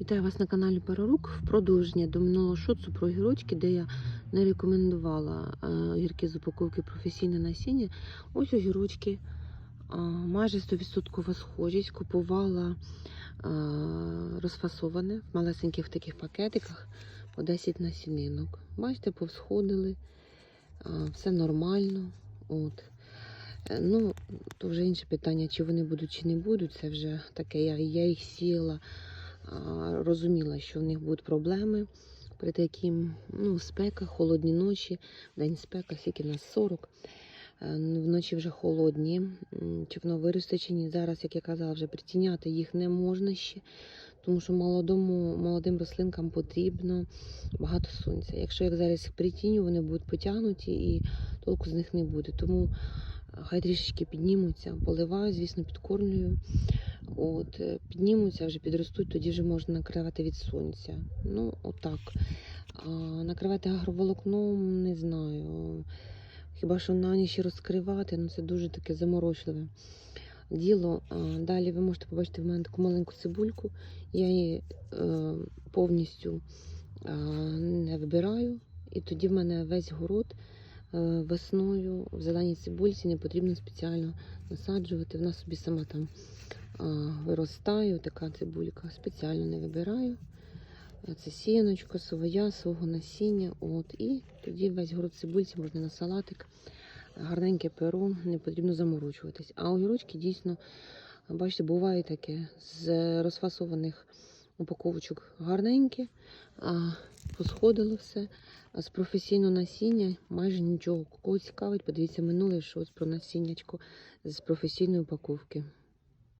Вітаю вас на каналі Парарук. В продовження до минулого шоцу про огірочки, де я не рекомендувала е, огірки з упаковки професійне насіння. Ось огірочки е, майже 100% схожість. Купувала е, розфасоване в малесеньких таких пакетиках по 10 насінинок. Бачите, повсходили, е, все нормально. От. Е, Ну, то вже інше питання, чи вони будуть, чи не будуть. Це вже таке. Я, я їх сіяла розуміла, що в них будуть проблеми при таким ну, спека, холодні ночі, день спека, скільки нас 40. Е, ну, Вночі вже холодні. Чи воно виросте чи ні. Зараз, як я казала, вже притіняти їх не можна ще, тому що молодому, молодим рослинкам потрібно багато сонця. Якщо як зараз їх притіню, вони будуть потягнуті і толку з них не буде. Тому е, хай трішечки піднімуться, поливаю, звісно, підкормлюю. От, е, піднімуться, вже підростуть, тоді вже можна накривати від сонця. Ну, отак. А, накривати агроволокном не знаю. Хіба що на ніч розкривати, ну це дуже таке заморочливе діло. Далі ви можете побачити в мене таку маленьку цибульку. Я її е, повністю е, не вибираю. І тоді в мене весь город е, весною в зеленій цибульці не потрібно спеціально насаджувати. Вона собі сама там виростаю, така цибулька, спеціально не вибираю. Це сіяночка, своя, свого насіння. От, і тоді весь город цибульці можна на салатик, гарненьке перо, не потрібно заморочуватись. А огірочки дійсно, бачите, буває таке з розфасованих упаковочок гарненькі, а посходило все. А з професійного насіння майже нічого. Кого цікавить, подивіться минуле щось про насіннячко з професійної упаковки.